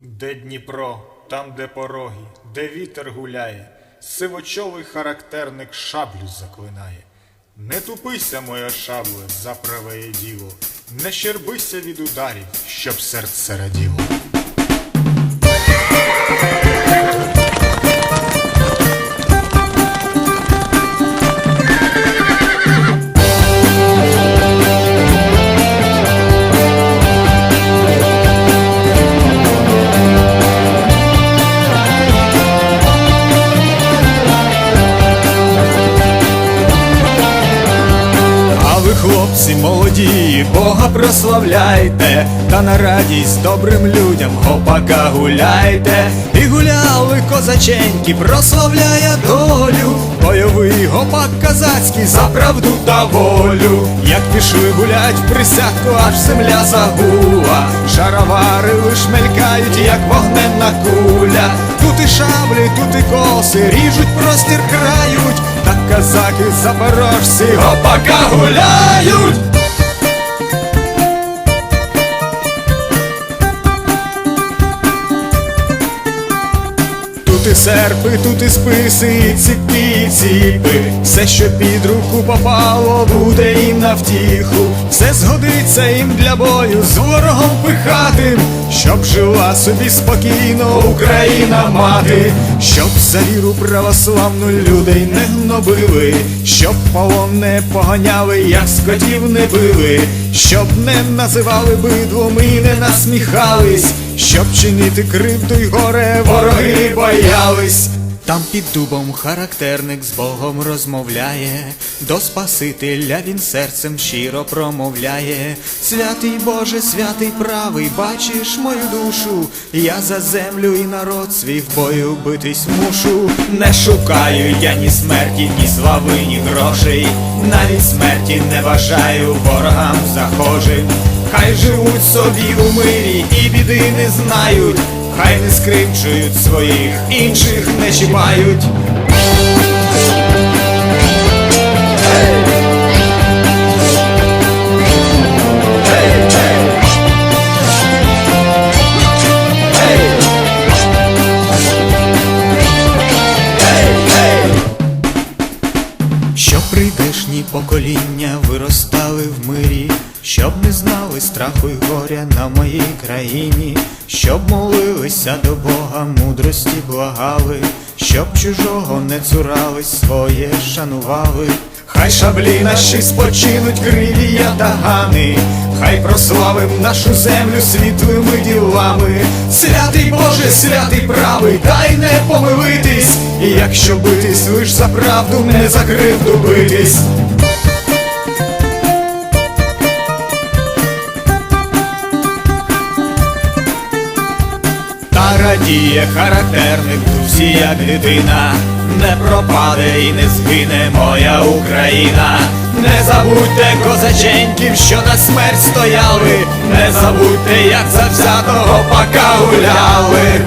Де Дніпро, там, де пороги, де вітер гуляє, сивочолий характерник шаблю заклинає. Не тупися, моя шабле, за праве діло, не щербися від ударів, щоб серце раділо. Хлопці молоді, Бога прославляйте, та на радість добрим людям гопака гуляйте, і гуляли козаченьки, прославляє долю, бойовий гопак казацький за правду та волю. Як пішли гулять в присядку, аж земля загула, шаровари лиш мелькають, як вогненна куля. Тут і шаблі, тут і коси, ріжуть простір крають, казаки запорожці гопака гуляють. Тут і серпи, тут і списи, і ціпі, і ціпи. Все, що під руку попало, буде їм на втіху. Все згодиться їм для бою з ворогом пихатим, щоб жила собі спокійно Україна мати, щоб за віру православну людей не гнобили, щоб полон не поганяли, як скотів не били, щоб не називали бидлом і не насміхались, щоб чинити кривду й горе вороги боялись. Там під дубом характерник з Богом розмовляє, до Спасителя він серцем щиро промовляє. Святий Боже, святий правий, бачиш мою душу, я за землю і народ свій в бою битись мушу. Не шукаю я ні смерті, ні слави, ні грошей, навіть смерті не бажаю ворогам захожим. Хай живуть собі у мирі і біди не знають. Хай не скривджують своїх, інших не чіпають. Щоб прийдешні покоління виростали в мирі, щоб не знали страху й горя на моїй країні, щоб молилися до Бога, мудрості благали, щоб чужого не цурались, своє шанували. Хай шаблі наші спочинуть криві ятагани, хай прославим нашу землю світлими ділами. Святий Боже, святий правий, дай не помилитись, і якщо битись лиш за правду, не за кривду. Радіє характерник всі як дитина, не пропаде і не згине моя Україна. Не забудьте козаченьків, що на смерть стояли, не забудьте, як завзятого пока гуляли.